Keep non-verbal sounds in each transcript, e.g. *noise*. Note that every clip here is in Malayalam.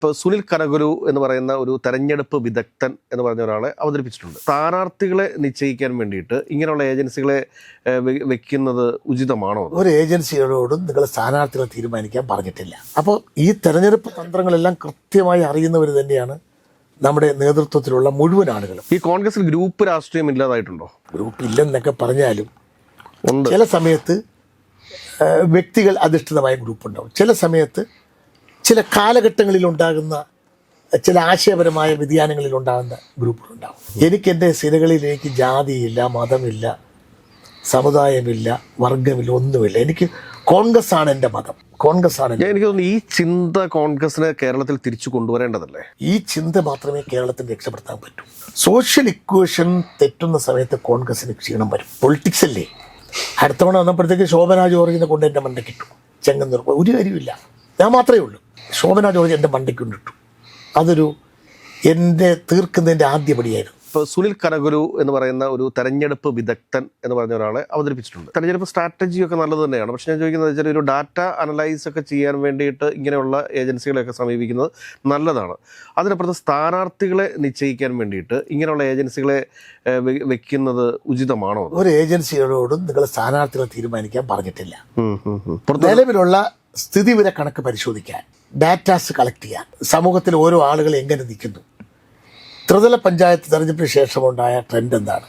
ഇപ്പോൾ സുനിൽ കനഗുരു എന്ന് പറയുന്ന ഒരു തെരഞ്ഞെടുപ്പ് വിദഗ്ധൻ എന്ന് പറഞ്ഞ ഒരാളെ അവതരിപ്പിച്ചിട്ടുണ്ട്. സ്ഥാനാർത്ഥികളെ നിശ്ചയിക്കാൻ വേണ്ടിയിട്ട് ഇങ്ങനെയുള്ള ഏജൻസികളെ വെക്കുന്നത് ഉചിതമാണോ? ഒരു ഏജൻസികളോടും നിങ്ങൾ സ്ഥാനാർത്ഥികളെ തീരുമാനിക്കാൻ പറഞ്ഞിട്ടില്ല. അപ്പോൾ ഈ തെരഞ്ഞെടുപ്പ് തന്ത്രങ്ങളെല്ലാം കൃത്യമായി അറിയുന്നവർ തന്നെയാണ് നമ്മുടെ നേതൃത്വത്തിലുള്ള മുഴുവൻ ആളുകളും. ഈ കോൺഗ്രസിൽ ഗ്രൂപ്പ് രാഷ്ട്രീയം ഇല്ലാതായിട്ടുണ്ടോ? ഗ്രൂപ്പ് ഇല്ലെന്നൊക്കെ പറഞ്ഞാലും ഉണ്ട്. ചില സമയത്ത് വ്യക്തികൾ അധിഷ്ഠിതമായ ഗ്രൂപ്പ് ഉണ്ടാവും ചില സമയത്ത് ചില കാലഘട്ടങ്ങളിൽ ഉണ്ടാകുന്ന ചില ആശയപരമായ വ്യതിയാനങ്ങളിൽ ഉണ്ടാകുന്ന ഗ്രൂപ്പുകളുണ്ടാകും എനിക്ക് എന്റെ സിനകളിലേക്ക് എനിക്ക് ജാതിയില്ല മതമില്ല സമുദായമില്ല വർഗമില്ല ഒന്നുമില്ല. എനിക്ക് കോൺഗ്രസ് ആണ് എന്റെ മതം കോൺഗ്രസ് ആണ് എനിക്ക് തോന്നുന്നു ഈ ചിന്ത കോൺഗ്രസിനെ കേരളത്തിൽ തിരിച്ചു കൊണ്ടുവരേണ്ടതല്ലേ? ഈ ചിന്ത മാത്രമേ കേരളത്തിന് രക്ഷപ്പെടുത്താൻ പറ്റൂ. സോഷ്യൽ ഇക്വേഷൻ തെറ്റുന്ന സമയത്ത് കോൺഗ്രസിന് ക്ഷീണം വരും. പൊളിറ്റിക്സ് അല്ലേ? അടുത്തവണ വന്നപ്പോഴത്തേക്ക് ശോഭന ജോർജിനെ കൊണ്ട് എന്റെ മണ്ടയ്ക്കിട്ടു ചെങ്ങന്നൂർ ഒരു കാര്യമില്ല ഞാൻ മാത്രമേ ഉള്ളൂ. ശോഭന ജോർജ് എന്റെ മണ്ടയ്ക്ക് കൊണ്ടിട്ടു അതൊരു എന്റെ തീർക്കുന്നതിന്റെ ആദ്യപടിയായിരുന്നു ഇപ്പോൾ സുനിൽ കനകുരു എന്ന് പറയുന്ന ഒരു തെരഞ്ഞെടുപ്പ് വിദഗ്ധൻ എന്ന് പറഞ്ഞ ഒരാളെ അവതരിപ്പിച്ചിട്ടുണ്ട്. തെരഞ്ഞെടുപ്പ് സ്ട്രാറ്റജിയൊക്കെ നല്ലത് തന്നെയാണ്. പക്ഷേ ഞാൻ ചോദിക്കുന്നത് വെച്ചാൽ ഒരു ഡാറ്റ അനലൈസ് ഒക്കെ ചെയ്യാൻ വേണ്ടിയിട്ട് ഇങ്ങനെയുള്ള ഏജൻസികളെയൊക്കെ സമീപിക്കുന്നത് നല്ലതാണ്. അതിനപ്പുറത്ത് സ്ഥാനാർത്ഥികളെ നിശ്ചയിക്കാൻ വേണ്ടിയിട്ട് ഇങ്ങനെയുള്ള ഏജൻസികളെ വെക്കുന്നത് ഉചിതമാണോ? ഒരു ഏജൻസികളോടും നിങ്ങൾ സ്ഥാനാർത്ഥികളെ തീരുമാനിക്കാൻ പറഞ്ഞിട്ടില്ല. നിലവിലുള്ള സ്ഥിതിവിവര കണക്ക് പരിശോധിക്കാൻ. ഡാറ്റാസ് കളക്ട് ചെയ്യാൻ. സമൂഹത്തിൽ ഓരോ ആളുകൾ എങ്ങനെ നിൽക്കുന്നു? ത്രിതല പഞ്ചായത്ത് തെരഞ്ഞെടുപ്പിന് ശേഷം ഉണ്ടായ ട്രെൻഡ് എന്താണ്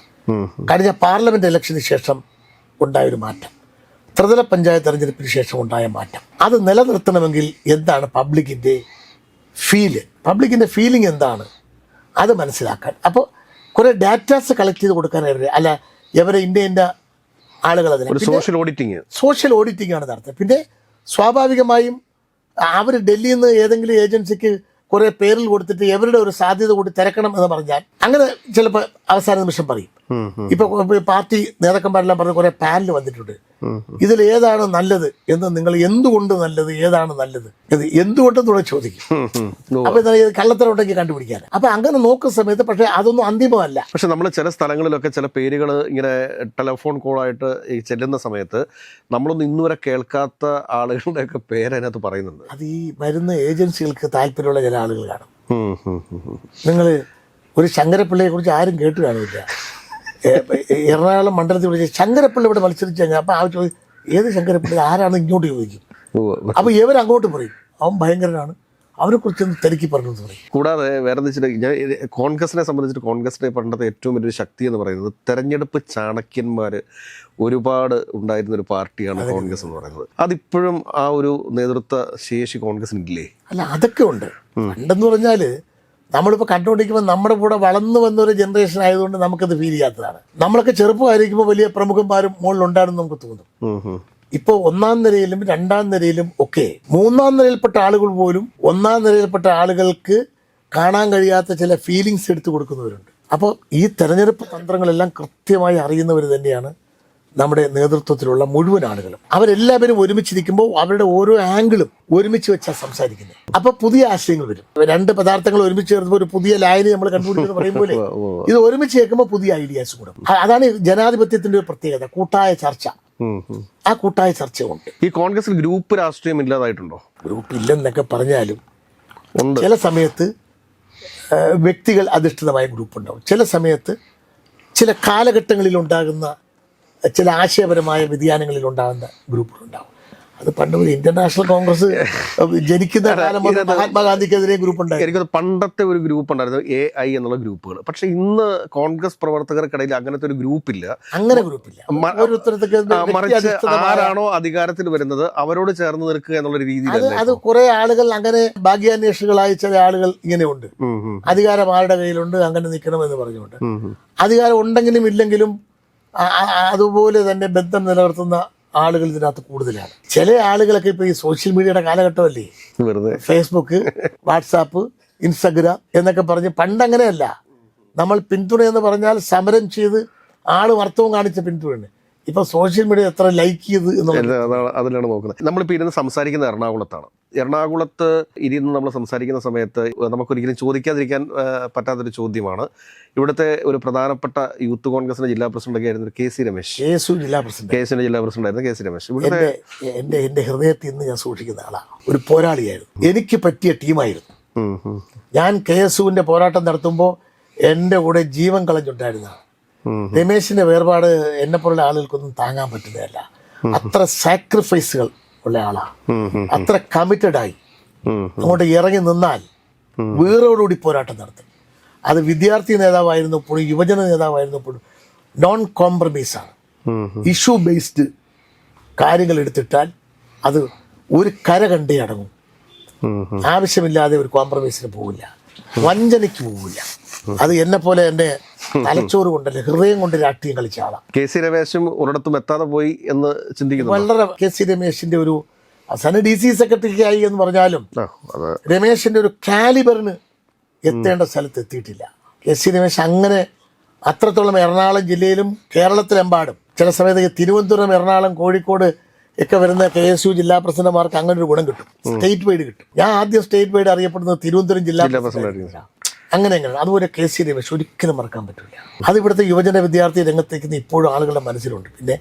കഴിഞ്ഞ പാർലമെന്റ് ഇലക്ഷന് ശേഷം ഉണ്ടായ ഒരു മാറ്റം. ത്രിതല പഞ്ചായത്ത് തെരഞ്ഞെടുപ്പിന് ശേഷം ഉണ്ടായ മാറ്റം. അത് നിലനിർത്തണമെങ്കിൽ എന്താണ് പബ്ലിക്കിന്റെ ഫീൽ പബ്ലിക്കിന്റെ ഫീലിംഗ് എന്താണ്? അത് മനസ്സിലാക്കാൻ. അപ്പോൾ കുറേ ഡാറ്റാസ് കളക്ട് ചെയ്ത് കൊടുക്കാനായിട്ട് അല്ല ഇവരെ ഇന്ത്യ ഇന്ത്യ ആളുകൾ അതിനെ സോഷ്യൽ ഓഡിറ്റിംഗ് സോഷ്യൽ ഓഡിറ്റിംഗ് ആണ് നടത്തുന്നത്. പിന്നെ സ്വാഭാവികമായും അവർ ഡൽഹിയിൽ നിന്ന് ഏതെങ്കിലും ഏജൻസിക്ക് കുറെ പേരിൽ കൊടുത്തിട്ട് എവരുടെ ഒരു സാധ്യത കൂടി തിരക്കണം എന്ന് പറഞ്ഞാൽ അങ്ങനെ ചിലപ്പോൾ അവസാന നിമിഷം പറയും. ഇപ്പൊ പാർട്ടി നേതാക്കന്മാരെല്ലാം പറഞ്ഞ കുറെ പാനൽ വന്നിട്ടുണ്ട്. ഇതിൽ ഏതാണ് നല്ലത് എന്ന് നിങ്ങൾ എന്തുകൊണ്ട് നല്ലത് ഏതാണ് നല്ലത് ഇത് എന്തുകൊണ്ടെന്നുള്ള ചോദിക്കും. അപ്പൊ കള്ളത്തരം ഉണ്ടെങ്കിൽ കണ്ടുപിടിക്കാൻ. അപ്പൊ അങ്ങനെ നോക്കുന്ന സമയത്ത് പക്ഷെ അതൊന്നും അന്തിമമല്ല. പക്ഷെ നമ്മൾ ചില സ്ഥലങ്ങളിലൊക്കെ ചില പേരുകൾ ഇങ്ങനെ ടെലിഫോൺ കോളായിട്ട് ഈ ചെല്ലുന്ന സമയത്ത് നമ്മളൊന്നും ഇന്നുവരെ കേൾക്കാത്ത ആളുകളുടെയൊക്കെ പേര് അതിനകത്ത് പറയുന്നുണ്ട്. അത് ഈ വരുന്ന ഏജൻസികൾക്ക് താല്പര്യമുള്ള ചില ആളുകൾ കാണും. നിങ്ങൾ ഒരു ശങ്കരപ്പിള്ളയെ കുറിച്ച് ആരും കേട്ട് കാണില്ല എറണാകുളം മണ്ഡലത്തിൽ വിളിച്ച് ശങ്കരപ്പിള്ളി ഇവിടെ മത്സരിച്ച് കഴിഞ്ഞാൽ അപ്പം ആ ചോദിച്ചു ഏത് ശങ്കരപ്പിള്ള ആരാണ് ഇങ്ങോട്ട് ചോദിക്കും. അപ്പോൾ ഇവർ അങ്ങോട്ട് പറയും. അവൻ ഭയങ്കരനാണ്. അവനെ കുറിച്ചൊന്ന് തിരക്കി പറഞ്ഞു കൂടാതെ വേറെ എന്താ വെച്ചിട്ട് ഞാൻ കോൺഗ്രസിനെ സംബന്ധിച്ചിട്ട് കോൺഗ്രസിന്റെ പണ്ടത്തെ ഏറ്റവും വലിയൊരു ശക്തി എന്ന് പറയുന്നത് തെരഞ്ഞെടുപ്പ് ചാണക്യന്മാർ ഒരുപാട് ഉണ്ടായിരുന്ന ഒരു പാർട്ടിയാണ് കോൺഗ്രസ് എന്ന് പറയുന്നത്. അതിപ്പോഴും ആ ഒരു നേതൃത്വ ശേഷി കോൺഗ്രസിന് ഇല്ലേ അല്ല അതൊക്കെ ഉണ്ട്. പണ്ടെന്ന് പറഞ്ഞാൽ നമ്മളിപ്പോൾ കണ്ടുകൊണ്ടിരിക്കുമ്പോൾ നമ്മുടെ കൂടെ വളർന്നു വന്ന ഒരു ജനറേഷൻ ആയതുകൊണ്ട് നമുക്കത് ഫീൽ ചെയ്യാത്തതാണ്. നമ്മളൊക്കെ ചെറുപ്പമായിരിക്കുമ്പോൾ വലിയ പ്രമുഖന്മാരും മുകളിലുണ്ടായിരുന്നു നമുക്ക് തോന്നും. ഇപ്പോൾ ഒന്നാം നിരയിലും രണ്ടാം നിരയിലും ഒക്കെ മൂന്നാം നിരയിൽപ്പെട്ട ആളുകൾ പോലും ഒന്നാം നിരയിൽപ്പെട്ട ആളുകൾക്ക് കാണാൻ കഴിയാത്ത ചില ഫീലിങ്സ് എടുത്തു കൊടുക്കുന്നവരുണ്ട്. അപ്പോൾ ഈ തെരഞ്ഞെടുപ്പ് തന്ത്രങ്ങളെല്ലാം കൃത്യമായി അറിയുന്നവർ തന്നെയാണ് നമ്മുടെ നേതൃത്വത്തിലുള്ള മുഴുവൻ ആളുകളും. അവരെല്ലാവരും ഒരുമിച്ച് ഒരുമിച്ചിരിക്കുമ്പോൾ അവരുടെ ഓരോ ആംഗിളും ഒരുമിച്ച് വെച്ചാൽ സംസാരിക്കുന്നത്. അപ്പൊ പുതിയ ആശയങ്ങൾ വരും. രണ്ട് പദാർത്ഥങ്ങൾ ഒരുമിച്ച് ചേർന്നപ്പോൾ ഒരു പുതിയ ലായനി നമ്മൾ കണ്ടുപിടിക്കുന്ന പറയും പോലെ ഇത് ഒരുമിച്ച് കേൾക്കുമ്പോൾ പുതിയ ഐഡിയാസ് കൂടും. അതാണ് ജനാധിപത്യത്തിന്റെ ഒരു പ്രത്യേകത കൂട്ടായ ചർച്ച. ആ കൂട്ടായ ചർച്ചയുണ്ട്. ഈ കോൺഗ്രസിൽ ഗ്രൂപ്പ് രാഷ്ട്രീയം ഇല്ലാതായിട്ടുണ്ടോ? ഗ്രൂപ്പ് ഇല്ലെന്നൊക്കെ പറഞ്ഞാലും ചില സമയത്ത് വ്യക്തികൾ അധിഷ്ഠിതമായ ഗ്രൂപ്പ് ഉണ്ടാവും ചില സമയത്ത് ചില കാലഘട്ടങ്ങളിൽ ഉണ്ടാകുന്ന ചില ആശയപരമായ വ്യതിയാനങ്ങളിൽ ഉണ്ടാകുന്ന ഗ്രൂപ്പുകളുണ്ടാവും. അത് പണ്ട് ഒരു ഇന്റർനാഷണൽ കോൺഗ്രസ് ജനിക്കുന്ന കാലം മുതൽ മഹാത്മാഗാന്ധിക്കെതിരെ ഗ്രൂപ്പ് ഉണ്ടായിരുന്നു എനിക്കത് പണ്ടത്തെ ഒരു ഗ്രൂപ്പ് ഉണ്ടായിരുന്നു എ ഐ എന്നുള്ള ഗ്രൂപ്പുകൾ. പക്ഷെ ഇന്ന് കോൺഗ്രസ് പ്രവർത്തകർക്കിടയിൽ അങ്ങനത്തെ ഒരു ഗ്രൂപ്പ് ഇല്ല അങ്ങനെ ഗ്രൂപ്പ് ഇല്ല ഓരോരുത്തർക്ക് ആ, വ്യക്തി മറിച്ച് ആരാണോ അധികാരത്തിൽ വരുന്നത് അവരോട് ചേർന്ന് നിൽക്കുക എന്നുള്ള രീതിയിൽ അത് കുറെ ആളുകൾ അങ്ങനെ ഭാഗ്യാന്വേഷികളായ ചില ആളുകൾ ഇങ്ങനെയുണ്ട്. അധികാരം ആരുടെ കയ്യിലുണ്ട് അങ്ങനെ നിൽക്കണമെന്ന് പറഞ്ഞുകൊണ്ട്. ഉം, ഉം. അധികാരം ഉണ്ടെങ്കിലും ഇല്ലെങ്കിലും അതുപോലെ തന്നെ ബന്ധം നിലനിർത്തുന്ന ആളുകൾ ഇതിനകത്ത് കൂടുതലാണ്. ചില ആളുകളൊക്കെ ഇപ്പോൾ ഈ സോഷ്യൽ മീഡിയയുടെ കാലഘട്ടമല്ലേ? വെറുതെ. ഫേസ്ബുക്ക് വാട്സാപ്പ് ഇൻസ്റ്റഗ്രാം എന്നൊക്കെ പറഞ്ഞ് പണ്ട് അങ്ങനെയല്ല നമ്മൾ പിന്തുണ എന്ന് പറഞ്ഞാൽ സമരം ചെയ്ത് ആൾ വർത്തവും കാണിച്ച പിന്തുണയാണ്. ഇപ്പൊ സോഷ്യൽ മീഡിയ എത്ര ലൈക്ക് ചെയ്ത് എന്നുള്ളത്. അതിലാണ് നോക്കുന്നത്. നമ്മളിപ്പോൾ ഇരുന്ന് സംസാരിക്കുന്ന എറണാകുളത്താണ്. എറണാകുളത്ത് ഇരുന്ന് നമ്മൾ സംസാരിക്കുന്ന സമയത്ത് നമുക്കൊരിക്കലും ചോദിക്കാതിരിക്കാൻ പറ്റാത്തൊരു ചോദ്യമാണ്. ഇവിടുത്തെ ഒരു പ്രധാനപ്പെട്ട യൂത്ത് കോൺഗ്രസിന്റെ ജില്ലാ പ്രസിഡന്റ് ആയിരുന്നു കെ സി രമേശ്. ജില്ലാ പ്രസിഡന്റ്. കെ സിന്റെ ജില്ലാ പ്രസിഡന്റ് ആയിരുന്നു കെ സി രമേശ്. ഇവിടുത്തെ എന്റെ എന്റെ ഹൃദയത്തിൽ നിന്ന് ഞാൻ സൂക്ഷിക്കുന്ന ആളാണ് ഒരു പോരാളിയായിരുന്നു. എനിക്ക് പറ്റിയ ടീമായിരുന്നു. ഞാൻ കെ എസ് യുവിന്റെ പോരാട്ടം നടത്തുമ്പോൾ എന്റെ കൂടെ ജീവൻ കളഞ്ഞുണ്ടായിരുന്ന രമേശിന്റെ വേർപാട് എന്നെ പോലുള്ള ആളുകൾക്കൊന്നും താങ്ങാൻ പറ്റുന്നതല്ല. അത്ര സാക്രിഫൈസുകൾ ഉള്ള ആളാണ് അത്ര കമ്മിറ്റഡ് ആയി. ഉം. അങ്ങോട്ട് ഇറങ്ങി നിന്നാൽ വീറോടുകൂടി പോരാട്ടം നടത്തും. അത് വിദ്യാർത്ഥി നേതാവായിരുന്നപ്പോഴും യുവജന നേതാവായിരുന്നപ്പോഴും നോൺ കോംപ്രമൈസ് ആണ്. ഇഷ്യൂ ബേസ്ഡ് കാര്യങ്ങൾ എടുത്തിട്ടാൽ അത് ഒരു കര കണ്ടേ അടങ്ങും. ആവശ്യമില്ലാതെ ഒരു കോംപ്രമൈസിന് പോവില്ല. വഞ്ചനയ്ക്ക് പോവില്ല. അത് എന്നെ പോലെ എന്റെ *laughs* തലച്ചോറ് കൊണ്ടല്ല ഹൃദയം കൊണ്ട് രാഷ്ട്രീയം കളിച്ച ആളാണ് കെ സി രമേശും ഒരിടത്തും എത്താതെ പോയി എന്ന് ചിന്തിക്കുന്നു വളരെ കെ സി രമേശിന്റെ ഒരു അവസാനം ഡി സി സെക്രട്ടറിക്കായി എന്ന് പറഞ്ഞാലും രമേശിന്റെ ഒരു കാലിബറിന് എത്തേണ്ട സ്ഥലത്ത് എത്തിയിട്ടില്ല. കെ സി രമേശ് അങ്ങനെ അത്രത്തോളം എറണാകുളം ജില്ലയിലും കേരളത്തിലെമ്പാടും ചില സമയത്ത് തിരുവനന്തപുരം എറണാകുളം കോഴിക്കോട് ഒക്കെ വരുന്ന കെ എസ് യു ജില്ലാ പ്രസിഡന്റുമാർക്ക് അങ്ങനെ ഒരു ഗുണം കിട്ടും. സ്റ്റേറ്റ് വൈഡ് കിട്ടും. ഞാൻ ആദ്യം സ്റ്റേറ്റ് വൈഡ് അറിയപ്പെടുന്നത് തിരുവനന്തപുരം ജില്ലാ പ്രസിഡന്റ് അങ്ങനെ അങ്ങനെ അതുപോലെ കെ സി രമേശ് ഒരിക്കലും മറക്കാൻ പറ്റില്ല അത് ഇവിടുത്തെ യുവജന വിദ്യാർത്ഥി രംഗത്തേക്ക് ഇപ്പോഴും ആളുകളുടെ മനസ്സിലുണ്ട്. പിന്നെ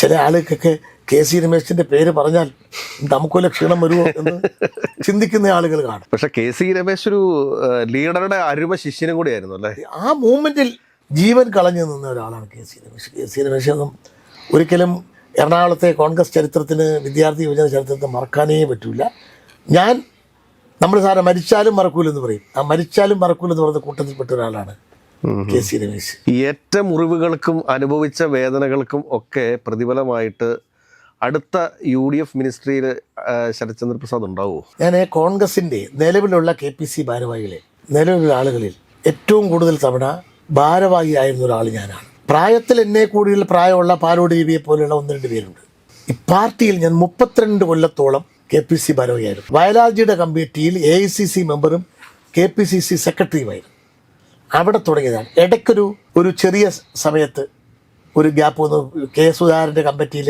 ചില ആളുകൾക്കൊക്കെ കെ സി രമേശിന്റെ പേര് പറഞ്ഞാൽ നമുക്കൊല്ല ക്ഷീണം വരുമോ എന്ന് ചിന്തിക്കുന്ന ആളുകൾ കാണും. പക്ഷെ കെ സി രമേശ് ഒരു ലീഡറുടെ അരുമ ശിഷ്യനും കൂടിയായിരുന്നു അല്ലേ? ആ മൂവ്മെന്റിൽ ജീവൻ കളഞ്ഞു നിന്ന ഒരാളാണ് K C Ramesh K C Ramesh എന്നും ഒരിക്കലും എറണാകുളത്തെ കോൺഗ്രസ് ചരിത്രത്തിന് വിദ്യാർത്ഥി യുവജന ചരിത്രത്തിന് മറക്കാനേ പറ്റില്ല ഞാൻ നമ്മൾ സാറെ മരിച്ചാലും മറക്കൂലെന്ന് പറയും. ആ മരിച്ചാലും മറക്കൂലെന്ന് പറയുന്ന കൂട്ടത്തിൽപ്പെട്ട ഒരാളാണ് കെ സി രമേശ്. ഏറ്റ മുറിവുകൾക്കും അനുഭവിച്ച വേദനകൾക്കും ഒക്കെ പ്രതിഫലമായിട്ട് അടുത്ത യു ഡി എഫ് മിനിസ്ട്രിയിൽ ശരത്ചന്ദ്ര പ്രസാദ് ഉണ്ടാവുമോ ഞാൻ കോൺഗ്രസിന്റെ നിലവിലുള്ള കെ പി സി ഭാരവാഹികളെ നിലവിലുള്ള ആളുകളിൽ ഏറ്റവും കൂടുതൽ തവണ ഭാരവാഹി ആയിരുന്ന ഒരാൾ ഞാനാണ്. പ്രായത്തിൽ എന്നെ കൂടുതൽ പ്രായമുള്ള പാലോട് ജീവിയെ പോലെയുള്ള ഒന്ന് രണ്ട് പേരുണ്ട്. ഈ പാർട്ടിയിൽ ഞാൻ മുപ്പത്തിരണ്ട് കൊല്ലത്തോളം കെ പി സി ബാലോയായിരുന്നു. വയലാജിയുടെ കമ്മിറ്റിയിൽ എ ഐ സി സി മെമ്പറും കെ പി സി സി സെക്രട്ടറിയുമായിരുന്നു. അവിടെ തുടങ്ങിയതാണ്. ഇടയ്ക്കൊരു ഒരു ചെറിയ സമയത്ത് ഒരു ഗ്യാപ്പ് വന്നു. കെ സുധാകരന്റെ കമ്മിറ്റിയിൽ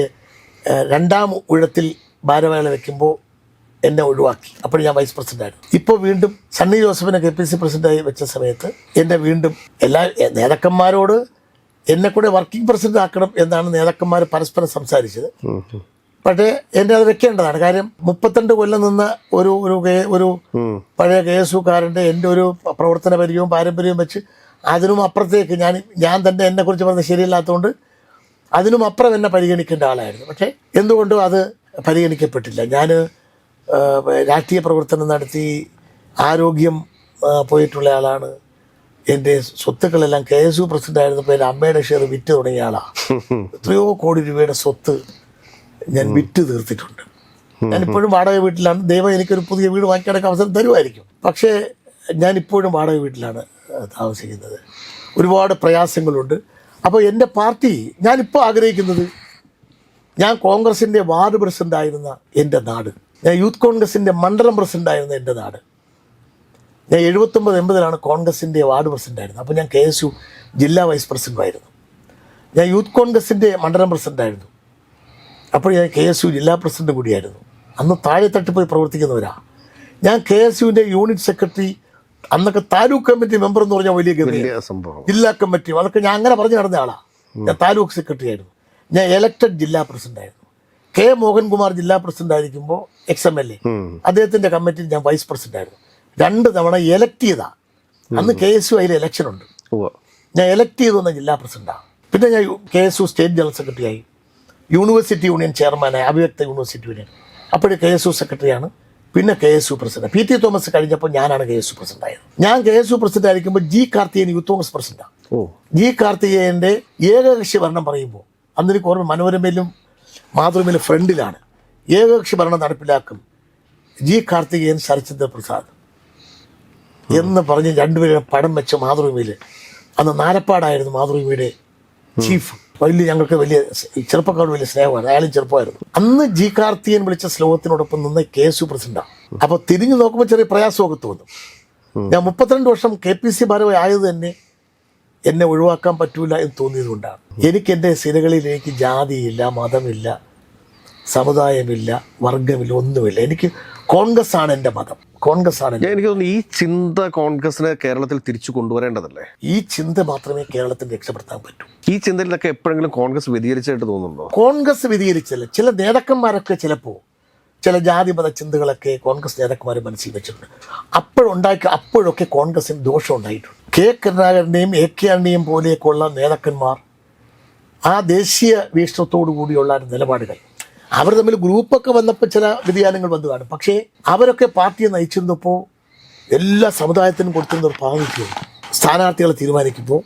രണ്ടാം ഉഴത്തിൽ ഭാരവേല വെക്കുമ്പോൾ എന്നെ ഒഴിവാക്കി. അപ്പോൾ ഞാൻ വൈസ് പ്രസിഡന്റായിരുന്നു ഇപ്പോൾ വീണ്ടും സണ്ണി ജോസഫിനെ കെ പി സി പ്രസിഡന്റായി വെച്ച സമയത്ത് എന്നെ വീണ്ടും എല്ലാ നേതാക്കന്മാരോട് എന്നെ കൂടെ വർക്കിംഗ് പ്രസിഡന്റ് ആക്കണം എന്നാണ് നേതാക്കന്മാർ പരസ്പരം സംസാരിച്ചത്. പക്ഷേ എന്നെ അത് വെക്കേണ്ടതാണ്. കാര്യം മുപ്പത്തിരണ്ട് കൊല്ലം നിന്ന് ഒരു ഒരു ഒരു പഴയ കെ എസ് യുക്കാരന്റെ എന്റെ ഒരു പ്രവർത്തന പരിചയവും പാരമ്പര്യവും വെച്ച് അതിനും അപ്പുറത്തേക്ക് ഞാൻ ഞാൻ തന്നെ എന്നെക്കുറിച്ച് പറഞ്ഞത് ശരിയല്ലാത്തതുകൊണ്ട് അതിനും അപ്പുറം എന്നെ പരിഗണിക്കേണ്ട ആളായിരുന്നു. പക്ഷേ എന്തുകൊണ്ടും അത് പരിഗണിക്കപ്പെട്ടില്ല. ഞാൻ രാഷ്ട്രീയ പ്രവർത്തനം നടത്തി ആരോഗ്യം പോയിട്ടുള്ള ആളാണ്. എന്റെ സ്വത്തുക്കളെല്ലാം കെ എസ് യു പ്രസിഡന്റ് ആയിരുന്നപ്പോൾ എന്റെ അമ്മയുടെ ഷെയർ വിറ്റ് തുടങ്ങിയ ആളാണ് *laughs* എത്രയോ കോടി രൂപയുടെ സ്വത്ത് ഞാൻ വിറ്റ് തീർത്തിട്ടുണ്ട്. ഞാൻ ഇപ്പോഴും വാടക വീട്ടിലാണ്. ദൈവം എനിക്കൊരു പുതിയ വീട് വാങ്ങിക്കിടക്കാൻ അവസരം തരുമായിരിക്കും. പക്ഷേ ഞാൻ ഇപ്പോഴും വാടക വീട്ടിലാണ് താമസിക്കുന്നത്. ഒരുപാട് പ്രയാസങ്ങളുണ്ട്. അപ്പോൾ എന്റെ പാർട്ടി ഞാനിപ്പോൾ ആഗ്രഹിക്കുന്നത് ഞാൻ കോൺഗ്രസിന്റെ വാർഡ് പ്രസിഡന്റ് ആയിരുന്ന എന്റെ നാട്. ഞാൻ യൂത്ത് കോൺഗ്രസിന്റെ മണ്ഡലം പ്രസിഡന്റ് ആയിരുന്ന എന്റെ നാട്. ഞാൻ എഴുപത്തൊമ്പത് എൺപതിലാണ് കോൺഗ്രസിന്റെ വാർഡ് പ്രസിഡന്റ് ആയിരുന്നത് അപ്പോൾ ഞാൻ കെ എസ് യു ജില്ലാ വൈസ് പ്രസിഡന്റുമായിരുന്നു ഞാൻ യൂത്ത് കോൺഗ്രസിന്റെ മണ്ഡലം പ്രസിഡന്റ് ആയിരുന്നു അപ്പോൾ ഞാൻ കെ എസ് യു ജില്ലാ പ്രസിഡന്റ് കൂടിയായിരുന്നു. അന്ന് താഴെ തട്ടിപ്പോയി പ്രവർത്തിക്കുന്നവരാ. ഞാൻ കെ എസ് യുവിന്റെ യൂണിറ്റ് സെക്രട്ടറി അന്നൊക്കെ താലൂക്ക് കമ്മിറ്റി മെമ്പർ എന്ന് പറഞ്ഞാൽ വലിയ ഗതി സംഭവം. ജില്ലാ കമ്മിറ്റി. അതൊക്കെ ഞാൻ അങ്ങനെ പറഞ്ഞു നടന്ന ആളാണ് ഞാൻ താലൂക്ക് സെക്രട്ടറി ആയിരുന്നു. ഞാൻ എലക്റ്റഡ് ജില്ലാ പ്രസിഡന്റ് ആയിരുന്നു. കെ മോഹൻകുമാർ ജില്ലാ പ്രസിഡന്റ് ആയിരിക്കുമ്പോൾ എക്സ് എം എൽ എ അദ്ദേഹത്തിന്റെ കമ്മിറ്റിയിൽ ഞാൻ വൈസ് പ്രസിഡന്റ് ആയിരുന്നു. രണ്ട് തവണ എലക്ട് ചെയ്താ. അന്ന് കെ എസ് യു അതിൽ ഇലക്ഷൻ ഉണ്ട്. ഞാൻ എലക്ട് ചെയ്തു വന്ന ജില്ലാ പ്രസിഡന്റാണ് പിന്നെ ഞാൻ K S U state general secretary ആയി. യൂണിവേഴ്സിറ്റി യൂണിയൻ ചെയർമാനായി അഭിവ്യക്ത യൂണിവേഴ്സിറ്റി യൂണിയൻ. അപ്പോഴും കെ എസ് യു സെക്രട്ടറിയാണ് പിന്നെ K S U president. P T Thomas കഴിഞ്ഞപ്പോൾ ഞാനാണ് കെ എസ് യു പ്രസിഡന്റ് ആയത് ഞാൻ കെ എസ് യു പ്രസിഡന്റ് ആയിരിക്കുമ്പോൾ ജി കാർത്തികൻ യൂത്ത് കോൺഗ്രസ് പ്രസിഡന്റാണ്. ജി കാർത്തികേയന്റെ ഏകകക്ഷി ഭരണം പറയുമ്പോൾ അന്ന് എനിക്ക് ഓർമ്മ മനോരമയിലും മാതൃമയിലും ഫ്രണ്ടിലാണ്. ഏകകക്ഷി ഭരണം നടപ്പിലാക്കും ജി കാർത്തികേയൻ ശരചന്ദ്ര പ്രസാദ് എന്ന് പറഞ്ഞ് രണ്ടുപേരും പടം വെച്ച മാതൃഭൂമിയിൽ അന്ന് നാരപ്പാടായിരുന്നു മാതൃഭൂമിയുടെ ചീഫ്. വലിയ ഞങ്ങൾക്ക് വലിയ സ്- ചെറുപ്പക്കാരോട് വലിയ സ്നേഹമാണ്. അയാളും ചെറുപ്പമായിരുന്നു. അന്ന് ജി കാർത്തികൻ വിളിച്ച ശ്ലോകത്തിനോടൊപ്പം നിന്ന് കെ എസ് യു പ്രസിഡന്റാണ്. അപ്പോൾ തിരിഞ്ഞു നോക്കുമ്പോൾ ചെറിയ പ്രയാസമൊക്കെ തോന്നും. ഞാൻ മുപ്പത്തിരണ്ട് വർഷം കെ പി സി ഭാരവാഹി ആയത് തന്നെ എന്നെ ഒഴിവാക്കാൻ പറ്റൂല എന്ന് തോന്നിയതുകൊണ്ടാണ് എനിക്ക് എന്റെ സിനകളിലേക്ക് എനിക്ക് ജാതിയില്ല മതമില്ല സമുദായമില്ല വർഗമില്ല ഒന്നുമില്ല. എനിക്ക് കോൺഗ്രസ് ആണ് എന്റെ മതം. കോൺഗ്രസ് ആണ്. എനിക്ക് തോന്നുന്നു ഈ ചിന്ത കോൺഗ്രസിനെ കേരളത്തിൽ തിരിച്ചു കൊണ്ടുവരേണ്ടതല്ലേ? ഈ ചിന്ത മാത്രമേ കേരളത്തിൽ രക്ഷപ്പെടുത്താൻ പറ്റൂ. ഈ ചിന്തയിലൊക്കെ എപ്പോഴെങ്കിലും കോൺഗ്രസ് വ്യതിചരിച്ചായിട്ട് തോന്നുന്നുണ്ടോ? കോൺഗ്രസ് വ്യതിചരിച്ചല്ല ചില നേതാക്കന്മാരൊക്കെ ചിലപ്പോൾ ചില ജാതിമത ചിന്തകളൊക്കെ കോൺഗ്രസ് നേതാക്കന്മാർ മനസ്സിൽ വെച്ചിട്ടുണ്ട്. അപ്പോഴുണ്ടാക്കി അപ്പോഴൊക്കെ കോൺഗ്രസിന് ദോഷം ഉണ്ടായിട്ടുണ്ട്. കെ കരുണാകരനെയും എ കെ ആറിനെയും പോലെയൊക്കെയുള്ള നേതാക്കന്മാർ ആ ദേശീയ വീക്ഷണത്തോടു കൂടിയുള്ള നിലപാടുകൾ അവർ തമ്മിൽ ഗ്രൂപ്പൊക്കെ വന്നപ്പോൾ ചില വ്യതിയാനങ്ങൾ വന്നതാണ് പക്ഷേ അവരൊക്കെ പാർട്ടിയെ നയിച്ചിരുന്നപ്പോൾ എല്ലാ സമുദായത്തിനും കൊടുത്തിരുന്ന ഒരു പാവിക്കും സ്ഥാനാർത്ഥികളെ തീരുമാനിക്കുമ്പോൾ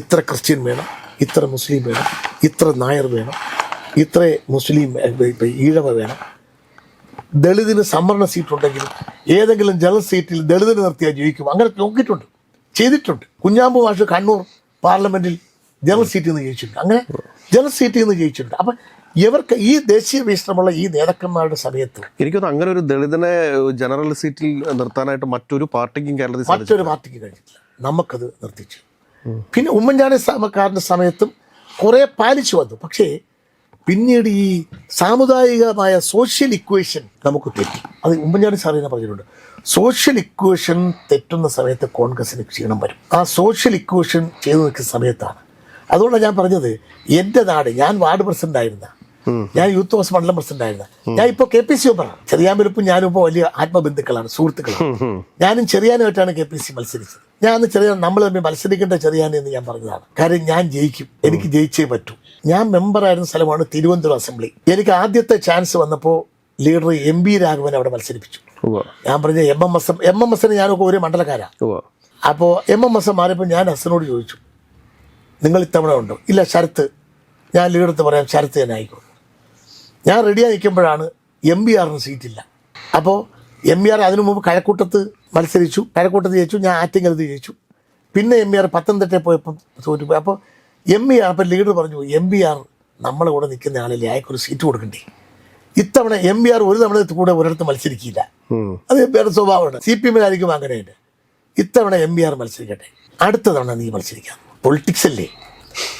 ഇത്ര ക്രിസ്ത്യൻ വേണം ഇത്ര മുസ്ലിം വേണം ഇത്ര നായർ വേണം ഇത്ര മുസ്ലിം ഈഴവ വേണം. ദളിതിന് സംവരണ സീറ്റുണ്ടെങ്കിൽ ഏതെങ്കിലും ജനറൽ സീറ്റിൽ ദളിതിന് നിർത്തിയാൽ ജയിക്കും. അങ്ങനെ നോക്കിയിട്ടുണ്ട് ചെയ്തിട്ടുണ്ട്. കുഞ്ഞാമ്പു മാഷ് കണ്ണൂർ പാർലമെന്റിൽ ജനറൽ സീറ്റിൽ നിന്ന് ജയിച്ചിട്ടുണ്ട്. അങ്ങനെ ജനറൽ സീറ്റിൽ നിന്ന് ജയിച്ചിട്ടുണ്ട്. അപ്പം ഇവർക്ക് ഈ ദേശീയ വീക്ഷണമുള്ള ഈ നേതാക്കന്മാരുടെ സമയത്ത് എനിക്കൊന്ന് അങ്ങനെ ഒരു ദളിതനെ ജനറൽ സീറ്റിൽ നിർത്താനായിട്ട് മറ്റൊരു പാർട്ടിക്കും കേരളത്തിൽ മറ്റൊരു പാർട്ടിക്ക് കഴിഞ്ഞിട്ടില്ല. നമുക്കത് നിർത്തിച്ചു. പിന്നെ ഉമ്മൻചാണ്ടി സമക്കാരന്റെ സമയത്തും കുറേ പാലിച്ചു വന്നു. പക്ഷേ പിന്നീട് ഈ സാമുദായികമായ സോഷ്യൽ ഇക്വേഷൻ നമുക്ക് തെറ്റി. അത് ഉമ്മൻചാണ്ടി സാർ തന്നെ പറഞ്ഞിട്ടുണ്ട്. സോഷ്യൽ ഇക്വേഷൻ തെറ്റുന്ന സമയത്ത് കോൺഗ്രസിന് ക്ഷീണം വരും. ആ സോഷ്യൽ ഇക്വേഷൻ ചെയ്തു നിൽക്കുന്ന സമയത്താണ്. അതുകൊണ്ടാണ് ഞാൻ പറഞ്ഞത് എന്റെ നാട് ഞാൻ വാർഡ് പ്രസിഡന്റ് ആയിരുന്ന ഞാൻ യൂത്ത് കോൺഗ്രസ് മണ്ഡലം പ്രസിഡന്റ് ആയിരുന്നു. ഞാൻ ഇപ്പോൾ കെ പി സി ഒപ്പറാണ് ചെറിയാമ്പലപ്പും ഞാനും ഇപ്പോൾ വലിയ ആത്മബന്ധുക്കളാണ് സുഹൃത്തുക്കളാണ്. ഞാനും ചെറിയാനുമായിട്ടാണ് കെ പി സി മത്സരിച്ചത്. ഞാൻ അന്ന് ചെറിയ നമ്മൾ തമ്മിൽ മത്സരിക്കേണ്ട ചെറിയാൻ എന്ന് ഞാൻ പറഞ്ഞതാണ്. കാര്യം ഞാൻ ജയിക്കും. എനിക്ക് ജയിച്ചേ പറ്റൂ. ഞാൻ മെമ്പറായിരുന്ന സ്ഥലമാണ് തിരുവനന്തപുരം അസംബ്ലി എനിക്ക് ആദ്യത്തെ ചാൻസ് വന്നപ്പോൾ ലീഡർ എം ബി രാഘവൻ അവിടെ മത്സരിപ്പിച്ചു. ഞാൻ പറഞ്ഞ M M S M M എസിന് ഞാനൊക്കെ ഒരു മണ്ഡലക്കാരാണ് അപ്പോ അപ്പോൾ എം എം എസ് മാറിയപ്പോൾ ഞാൻ ഹസനോട് ചോദിച്ചു നിങ്ങൾ ഇത്തവണ ഉണ്ടോ? ഇല്ല ശരത്ത്. ഞാൻ ലീഡത്ത് പറയാം ശരത്ത് തന്നെ ആയിക്കോട്ടെ. ഞാൻ റെഡിയായി നിൽക്കുമ്പോഴാണ് എം ബി ആറിന് സീറ്റില്ല അപ്പോൾ എം ബി ആർ അതിനു മുമ്പ് കഴക്കൂട്ടത്ത് മത്സരിച്ചു. കഴക്കൂട്ടത്ത് ജയിച്ചു. ഞാൻ ആറ്റിങ്ങലത്ത് ജയിച്ചു. പിന്നെ എം ബി ആർ പത്തനംതിട്ടയിൽ പോയപ്പം തോറ്റുപോയി അപ്പോൾ എം ബി ആർ അപ്പോൾ ലീഡർ പറഞ്ഞു എം ബി ആർ നമ്മളെ കൂടെ നിൽക്കുന്ന ആളില്ലേ? അയക്കൊരു സീറ്റ് കൊടുക്കണ്ടേ? ഇത്തവണ എം ബി ആർ ഒരു തവണ കൂടെ ഒരിടത്ത് മത്സരിക്കില്ല. അത് എം പി ആർ സ്വഭാവമാണ്. സി പി എമ്മിലായിരിക്കും അങ്ങനെയുണ്ട്. ഇത്തവണ എം പി ആർ മത്സരിക്കട്ടെ. അടുത്ത തവണ നീ മത്സരിക്കാം. പൊളിറ്റിക്സ് അല്ലേ?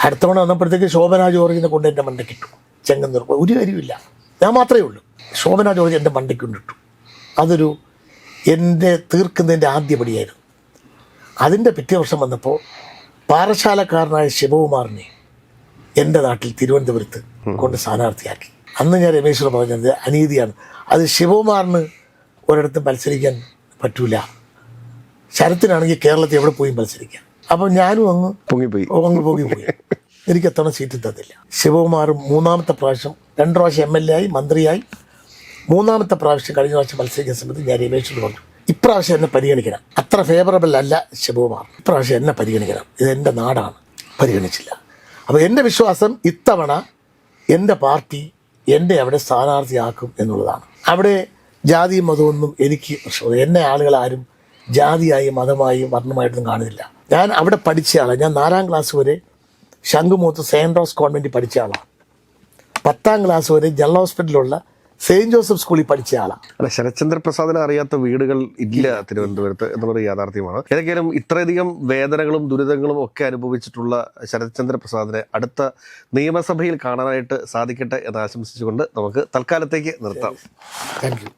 അടുത്ത തവണ വന്നപ്പോഴത്തേക്ക് ശോഭന ജോർജിനെ കൊണ്ട് എന്റെ മണ്ടയ്ക്കിട്ടു ചെങ്ങന്നൂർ ഒരു കാര്യമില്ല ഞാൻ മാത്രമേ ഉള്ളൂ. ശോഭന ജോർജ് എന്റെ മണ്ടയ്ക്ക് കൊണ്ടിട്ടു അതൊരു എന്റെ തീർക്കുന്നതിന്റെ ആദ്യപടിയായിരുന്നു അതിന്റെ പിറ്റേ വർഷം വന്നപ്പോൾ പാറശാലക്കാരനായ ശിവകുമാറിനെ എന്റെ നാട്ടിൽ തിരുവനന്തപുരത്ത് കൊണ്ട് സ്ഥാനാർത്ഥിയാക്കി. അന്ന് ഞാൻ രമേശ്വർ പറഞ്ഞത് അനീതിയാണ്. അത് ശിവകുമാറിന് ഒരിടത്തും മത്സരിക്കാൻ പറ്റൂല. ശരത്തിനാണെങ്കിൽ കേരളത്തിൽ എവിടെ പോയി മത്സരിക്കാം? അപ്പം ഞാനും അങ്ങ് പൊങ്ങിപ്പോയി. അങ്ങ് പോയി പോയി എനിക്ക് എത്തണ സീറ്റ് തന്നില്ല. ശിവകുമാർ മൂന്നാമത്തെ പ്രാവശ്യം രണ്ട് പ്രാവശ്യം എം എൽ എ ആയി മന്ത്രിയായി. മൂന്നാമത്തെ പ്രാവശ്യം കഴിഞ്ഞ പ്രാവശ്യം മത്സരിക്കുന്ന സമയത്ത് ഞാൻ രമേശോട് പറഞ്ഞു ഇപ്രാവശ്യം എന്നെ പരിഗണിക്കണം. അത്ര ഫേവറബിൾ അല്ല ശിവകുമാർ. ഇപ്രാവശ്യം എന്നെ പരിഗണിക്കണം. ഇത് എന്റെ നാടാണ്. പരിഗണിച്ചില്ല. അപ്പോൾ എന്റെ വിശ്വാസം ഇത്തവണ എന്റെ പാർട്ടി എന്നെ അവിടെ സ്ഥാനാർത്ഥിയാക്കും എന്നുള്ളതാണ്. അവിടെ ജാതിയും മതമൊന്നും എനിക്ക് പ്രശ്നമില്ല. എന്നെ ആളുകൾ ആരും ജാതിയായും മതമായും വർണമായിട്ടൊന്നും കാണുന്നില്ല. ഞാൻ അവിടെ പഠിച്ചയാളാണ് ഞാൻ നാലാം ക്ലാസ് വരെ ശംഖുമൂത്ത് സെയിന്റ് റോസ് കോൺവെന്റിൽ പഠിച്ച ആളാണ് പത്താം ക്ലാസ് വരെ ജനറൽ ഹോസ്പിറ്റലിലുള്ള സെയിന്റ് ജോസഫ് സ്കൂളിൽ പഠിച്ച ആളാണ് അല്ല ശരത്ചന്ദ്ര പ്രസാദിനെ അറിയാത്ത വീടുകൾ ഇല്ല തിരുവനന്തപുരത്ത് എന്നുള്ളത് യാഥാർത്ഥ്യമാണ്. ഏതൊക്കെയാലും ഇത്രയധികം വേദനകളും ദുരിതങ്ങളും ഒക്കെ അനുഭവിച്ചിട്ടുള്ള ശരത്ചന്ദ്ര പ്രസാദിനെ അടുത്ത നിയമസഭയിൽ കാണാനായിട്ട് സാധിക്കട്ടെ എന്ന് ആശംസിച്ചുകൊണ്ട് നമുക്ക് തൽക്കാലത്തേക്ക് നിർത്താം. Thank you